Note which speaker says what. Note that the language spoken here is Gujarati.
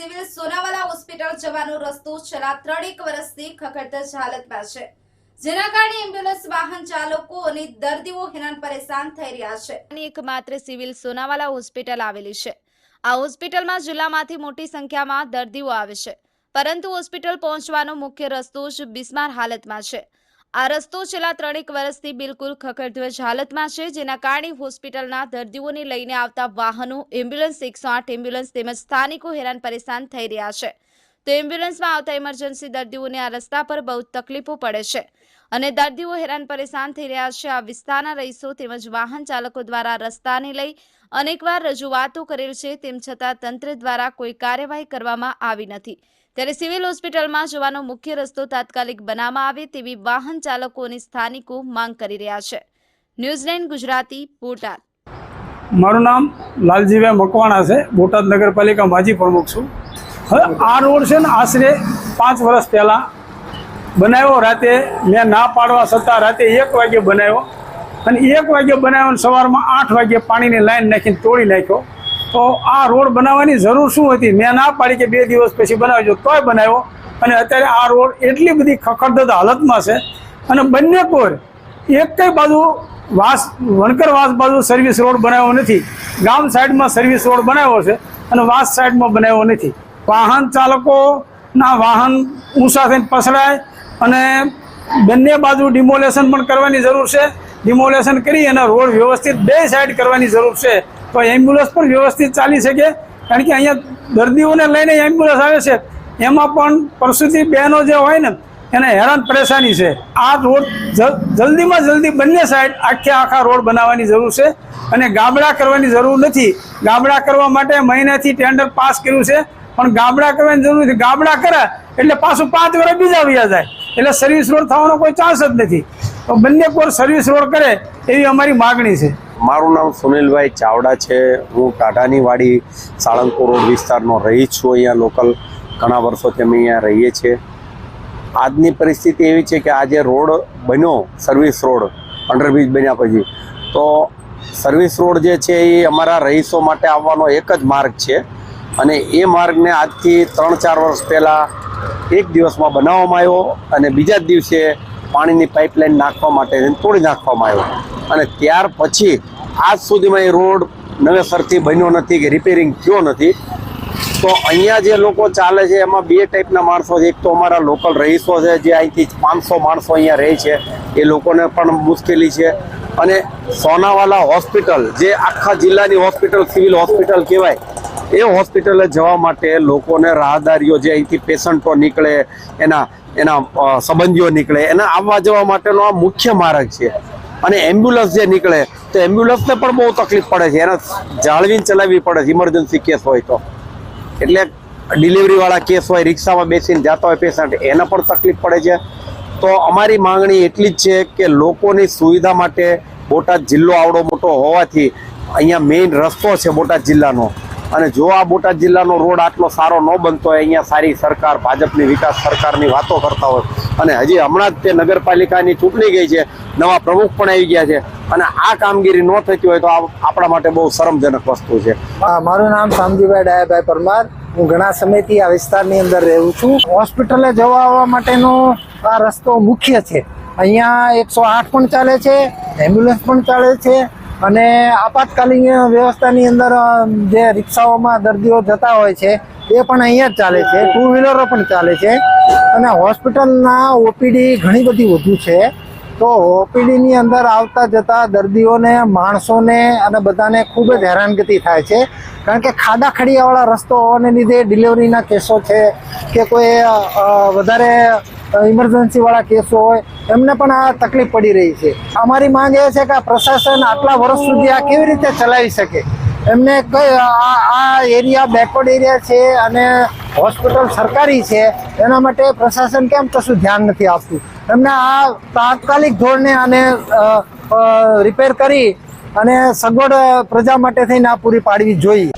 Speaker 1: સિવિલ સોનાવાલા હોસ્પિટલ જવાનો રસ્તો છેલ્લા ત્રણેક વર્ષથી ખખડતજ હાલતમાં છે. જેના કારણે એમ્બ્યુલન્સ વાહન ચાલકો અને દર્દીઓ હેરાન પરેશાન થઈ રહ્યા છે.
Speaker 2: ની એકમાત્ર સિવિલ સોનાવાલા હોસ્પિટલ આવેલી છે. આ હોસ્પિટલમાં જિલ્લામાંથી મોટી સંખ્યામાં દર્દીઓ આવે છે. પરંતુ હોસ્પિટલ પહોંચવાનો મુખ્ય રસ્તો જ બિસ્માર હાલતમાં છે. આ રસ્તો છેલ્લા ત્રણેક વર્ષથી બિલકુલ ખખડધ્વજ હાલતમાં છે, જેના કારણે હોસ્પિટલના દર્દીઓને લઈને આવતા વાહનો, એમ્બ્યુલન્સ એકસો આઠ એમ્બ્યુલન્સ તેમજ સ્થાનિકો હેરાન પરેશાન થઈ રહ્યા છે. તો એમ્બ્યુલન્સમાં આવતા ઇમરજન્સી દર્દીઓને આ રસ્તા પર બહુ તકલીફો પડે છે અને દર્દીઓ હેરાન પરેશાન થઈ રહ્યા છે. આ વિસ્તારના રહીશો તેમજ વાહન ચાલકો દ્વારા રસ્તાને લઈ અનેકવાર રજૂઆતો કરેલ છે, તેમ છતાં તંત્ર દ્વારા કોઈ કાર્યવાહી કરવામાં આવી નથી. ત્યારે સિવિલ હોસ્પિટલમાં જવાનો મુખ્ય રસ્તો તાત્કાલિક બનાવવામાં આવે તેવી વાહન ચાલકોની સ્થાનિકો માંગ કરી રહ્યા છે. New Zealand Gujarati, Botad.
Speaker 3: મારું નામ લાલજીભાઈ મકવાણા છે. બોટાદ નગરપાલિકા માજી પ્રમુખ છું. હવે આ રોડ છે ને આશરે પાંચ વર્ષ પહેલાં બનાવ્યો. રાતે મેં ના પાડવા છતાં રાતે એક વાગે બનાવ્યો. અને એક વાગે બનાવ્યો સવારમાં આઠ વાગે પાણીની લાઈન નાખીને તોડી નાખ્યો. તો આ રોડ બનાવવાની જરૂર શું હતી? મેં ના પાડી કે બે દિવસ પછી બનાવજો. તોય બનાવ્યો. અને અત્યારે આ રોડ એટલી બધી ખખડધજ હાલતમાં છે. અને બંને કોર એક કઈ બાજુ વાસ, વણકર વાસ બાજુ સર્વિસ રોડ બનાવ્યો નથી. ગામ સાઈડમાં સર્વિસ રોડ બનાવ્યો છે અને વાસ સાઈડમાં બનાવ્યો નથી. વાહન ચાલકોના વાહન ઊંચા થઈને પસરાય અને બંને બાજુ ડિમોલેશન પણ કરવાની જરૂર છે. ડિમોલેશન કરી અને રોડ વ્યવસ્થિત બે સાઈડ કરવાની જરૂર છે. તો એમ્બ્યુલન્સ પણ વ્યવસ્થિત ચાલી શકે. કારણ કે અહીંયા દર્દીઓને લઈને એમ્બ્યુલન્સ આવે છે. એમાં પણ પ્રસૂતિ બહેનો જે હોય ને, એને હેરાન પરેશાની છે. આ રોડ જલ્દીમાં જલ્દી બંને સાઈડ આખે આખા રોડ બનાવવાની જરૂર છે અને ગાબડા કરવાની જરૂર નથી. ગાબડા કરવા માટે મહિનાથી ટેન્ડર પાસ કર્યું છે. પણ ગાબડા કરવાની જરૂર નથી. ગાબડા કરે એટલે પાછું પાંચ વર્ષ બીજા વ્યા જાય. એટલે સર્વિસ રોડ થવાનો કોઈ ચાન્સ જ નથી. તો બંને કોર સર્વિસ રોડ કરે એવી અમારી માગણી છે.
Speaker 4: મારું નામ સુનિલભાઈ ચાવડા છે. હું ટાટાની વાડી સાળંગપુર રોડ વિસ્તારનો રહી છું. અહીંયા લોકલ ઘણા વર્ષોથી અમે અહીંયા રહીએ છીએ. આજની પરિસ્થિતિ એવી છે કે આજે રોડ બન્યો સર્વિસ રોડ અંડરબ્રિજ બન્યા પછી. તો સર્વિસ રોડ જે છે એ અમારા રહીશો માટે આવવાનો એક જ માર્ગ છે. અને એ માર્ગને આજથી ત્રણ ચાર વર્ષ પહેલાં એક દિવસમાં બનાવવામાં આવ્યો અને બીજા જ દિવસે પાણીની પાઇપલાઇન નાખવા માટે તોડી નાખવામાં આવ્યો. અને ત્યાર પછી આજ સુધીમાં એ રોડ નવેસરથી બન્યો નથી કે રિપેરિંગ થયો નથી. તો અહીંયા જે લોકો ચાલે છે, એમાં બે ટાઈપના માણસો છે. એક તો અમારા લોકલ રહીશો છે, જે અહીંથી પાંચસો માણસો અહીંયા રહે છે. એ લોકોને પણ મુશ્કેલી છે. અને સોનાવાલા હોસ્પિટલ જે આખા જિલ્લાની હોસ્પિટલ સિવિલ હોસ્પિટલ કહેવાય, એ હોસ્પિટલે જવા માટે લોકોને રાહદારીઓ જે અહીંથી પેશન્ટો નીકળે, એના એના સંબંધીઓ નીકળે. એના આવવા જવા માટેનો આ મુખ્ય માર્ગ છે. અને એમ્બ્યુલન્સ જે નીકળે, તો એમ્બ્યુલન્સને પણ બહુ તકલીફ પડે છે. એને જાળવીને ચલાવવી પડે છે ઇમરજન્સી કેસ હોય તો. એટલે ડિલિવરીવાળા કેસ હોય, રિક્ષામાં બેસીને જતા હોય પેશન્ટ એને પણ તકલીફ પડે છે. તો અમારી માંગણી એટલી જ છે કે લોકોની સુવિધા માટે બોટાદ જિલ્લો આવડો મોટો હોવાથી અહીંયા મેઇન રસ્તો છે બોટાદ જિલ્લાનો. અને જો આ બોટાદ જિલ્લાનો રોડ આટલો સારો ન બનતો હોય અહીંયા સારી સરકાર, ભાજપની વિકાસ સરકારની વાતો કરતા હોય. અને હજી હમણાં જ તે નગરપાલિકાની ચૂંટણી ગઈ છે, નવા પ્રમુખ પણ આવી ગયા છે. અને આ કામગીરી ન થતી હોય તો આપણા માટે બહુ શરમજનક વસ્તુ છે.
Speaker 5: મારું નામ શામજીભાઈ ડાયાભાઈ પરમાર. હું ઘણા સમયથી આ વિસ્તારની અંદર રહું છું. હોસ્પિટલે જવા આવવા માટેનો આ રસ્તો મુખ્ય છે. અહીંયા એકસો આઠ પણ ચાલે છે, એમ્બ્યુલન્સ પણ ચાલે છે અને આપાતકાલીન વ્યવસ્થાની અંદર જે રિક્ષાઓમાં દર્દીઓ જતા હોય છે, એ પણ અહીંયા જ ચાલે છે. ટુ વ્હીલરો પણ ચાલે છે. અને હોસ્પિટલના ઓપીડી ઘણી બધી વધુ છે. તો ઓપીડીની અંદર આવતા જતા દર્દીઓને, માણસોને અને બધાને ખૂબ જ હેરાનગતિ થાય છે. કારણ કે ખાડા ખડીયાવાળા રસ્તો હોવાને લીધે ડિલિવરીના કેસો છે કે કોઈ વધારે ઇમરજન્સીવાળા કેસો હોય, એમને પણ આ તકલીફ પડી રહી છે. અમારી માંગ એ છે કે આ પ્રશાસન આટલા વર્ષ સુધી આ કેવી રીતે ચલાવી શકે? એમને કઈ આ એરિયા બેકવર્ડ એરિયા છે અને હોસ્પિટલ સરકારી છે, એના માટે પ્રશાસન કેમ કશું ધ્યાન નથી આપતું? એમને આ તાત્કાલિક ધોરણે આને રિપેર કરી અને સગવડ પ્રજા માટે થઈને આ પૂરી પાડવી જોઈએ.